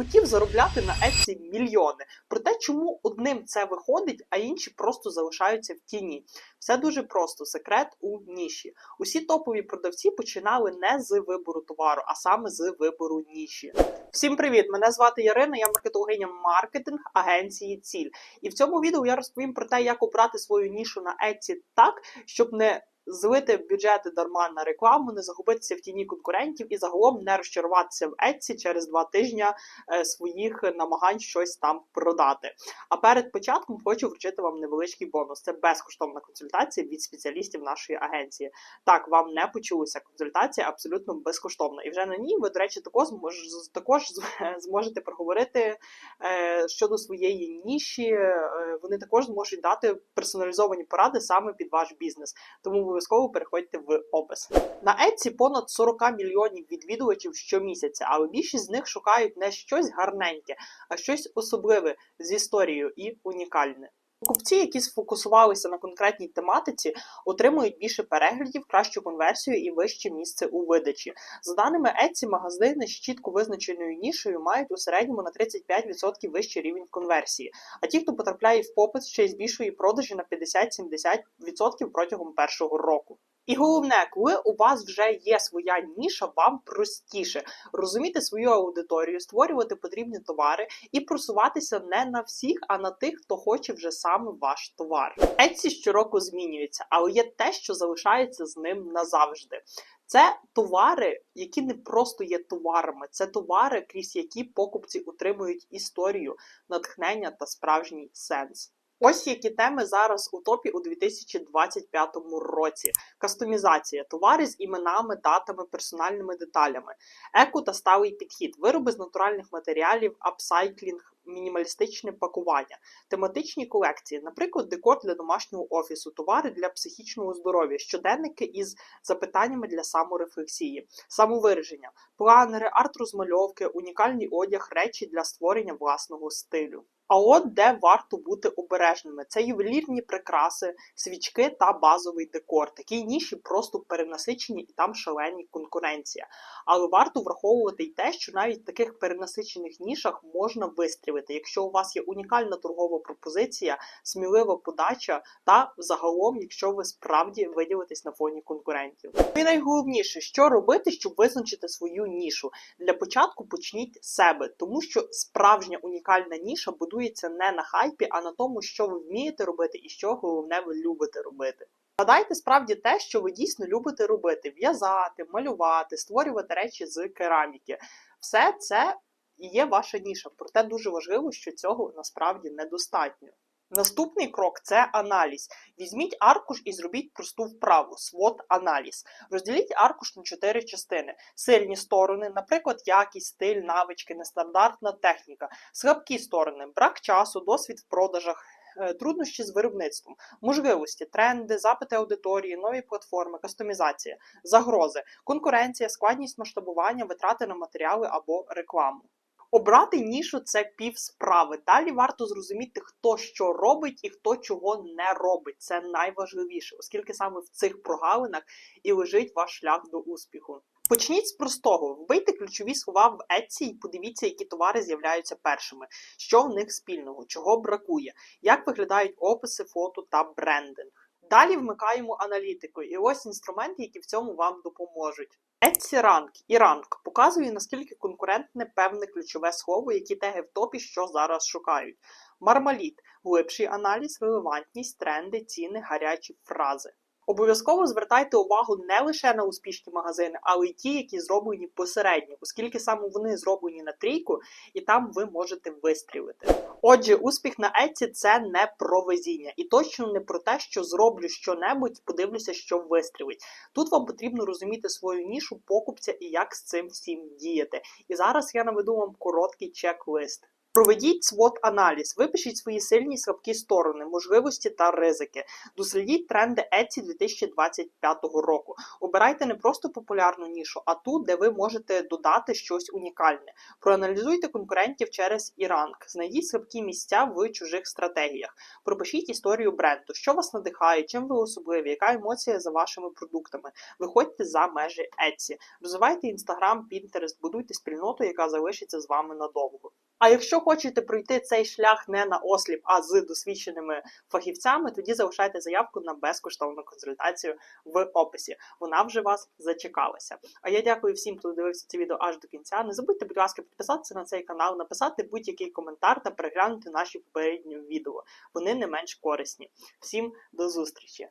захотів заробляти на Etsy мільйони. Проте, чому одним це виходить, а інші просто залишаються в тіні? Все дуже просто. Секрет у ніші. Усі топові продавці починали не з вибору товару, а саме з вибору ніші. Всім привіт! Мене звати Ярина, я маркетологиня маркетинг агенції Ціль. І в цьому відео я розповім про те, як обрати свою нішу на Etsy так, щоб не злити бюджети дарма на рекламу, не загубитися в тіні конкурентів і загалом не розчаруватися в Etsy через два тижні е, своїх намагань щось там продати. А перед початком хочу вручити вам невеличкий бонус. Це безкоштовна консультація від спеціалістів нашої агенції. Так, вам не почулося консультація абсолютно безкоштовна. І вже на ній ви, до речі, також також зможете проговорити е, щодо своєї ніші. Е, вони також зможуть дати персоналізовані поради саме під ваш бізнес. Тому обов'язково переходьте в опис. На Etsy понад 40 мільйонів відвідувачів щомісяця, але більшість з них шукають не щось гарненьке, а щось особливе з історією і унікальне. Покупці, які сфокусувалися на конкретній тематиці, отримують більше переглядів, кращу конверсію і вище місце у видачі. За даними Etsy, магазини з чітко визначеною нішею мають у середньому на 35% вищий рівень конверсії. А ті, хто потрапляє в попит, ще й збільшує продажі на 50-70% протягом першого року. І головне, коли у вас вже є своя ніша, вам простіше розуміти свою аудиторію, створювати потрібні товари і просуватися не на всіх, а на тих, хто хоче вже саме ваш товар. Etsy щороку змінюється, але є те, що залишається з ним назавжди. Це товари, які не просто є товарами, це товари, крізь які покупці отримують історію, натхнення та справжній сенс. Ось які теми зараз у топі у 2025 році: кастомізація, товари з іменами, датами, персональними деталями, еко та сталий підхід, вироби з натуральних матеріалів, апсайклінг, мінімалістичне пакування, тематичні колекції, наприклад, декор для домашнього офісу, товари для психічного здоров'я, щоденники із запитаннями для саморефлексії, самовираження, планери, арт-розмальовки, унікальний одяг, речі для створення власного стилю. А от де варто бути обережними: це ювелірні прикраси, свічки та базовий декор. Такі ніші просто перенасичені і там шалені конкуренція. Але варто враховувати й те, що навіть в таких перенасичених нішах можна вистрілити, якщо у вас є унікальна торгова пропозиція, смілива подача, та загалом, якщо ви справді виділитесь на фоні конкурентів. І найголовніше, що робити, щоб визначити свою нішу. Для початку почніть з себе, тому що справжня унікальна ніша будує базується не на хайпі, а на тому, що ви вмієте робити і що головне ви любите робити. Згадайте справді те, що ви дійсно любите робити: в'язати, малювати, створювати речі з кераміки. Все це є ваша ніша. Проте дуже важливо, що цього насправді недостатньо. Наступний крок це аналіз. Візьміть аркуш і зробіть просту вправу свот аналіз. Розділіть аркуш на чотири частини: сильні сторони, наприклад, якість, стиль, навички, нестандартна техніка, слабкі сторони, брак часу, досвід в продажах. Е, труднощі з виробництвом, можливості, тренди, запити аудиторії, нові платформи, кастомізація, загрози, конкуренція, складність масштабування, витрати на матеріали або рекламу. Обрати нішу це пів справи. Далі варто зрозуміти, хто що робить і хто чого не робить. Це найважливіше, оскільки саме в цих прогалинах і лежить ваш шлях до успіху. Почніть з простого, вбийте ключові слова в Etsy і подивіться, які товари з'являються першими, що в них спільного, чого бракує, як виглядають описи, фото та брендинг. Далі вмикаємо аналітику, і ось інструменти, які в цьому вам допоможуть. Etsy Rank і Rank показує, наскільки конкурентне певне ключове слово, які теги в топі, що зараз шукають. Мармаліт глибший аналіз, релевантність, тренди, ціни, гарячі фрази. Обов'язково звертайте увагу не лише на успішні магазини, але й ті, які зроблені посередньо, оскільки саме вони зроблені на трійку, і там ви можете вистрілити. Отже, успіх на Еці це не про везіння, і точно не про те, що зроблю що-небудь, подивлюся, що вистрілить. Тут вам потрібно розуміти свою нішу покупця і як з цим всім діяти. І зараз я наведу вам короткий чек-лист. Проведіть свот аналіз, випишіть свої сильні і слабкі сторони, можливості та ризики. Дослідіть тренди Etsy 2025 року. Обирайте не просто популярну нішу, а ту, де ви можете додати щось унікальне. Проаналізуйте конкурентів через іранг, знайдіть слабкі місця в чужих стратегіях. Пропишіть історію бренду, що вас надихає, чим ви особливі, яка емоція за вашими продуктами. Виходьте за межі Etsy. Розвивайте Instagram, Pinterest, будуйте спільноту, яка залишиться з вами надовго. А якщо хочете пройти цей шлях не на осліп, а з досвідченими фахівцями, тоді залишайте заявку на безкоштовну консультацію в описі. Вона вже вас зачекалася. А я дякую всім, хто дивився це відео аж до кінця. Не забудьте, будь ласка, підписатися на цей канал, написати будь-який коментар та переглянути наші попередні відео. Вони не менш корисні. Всім до зустрічі!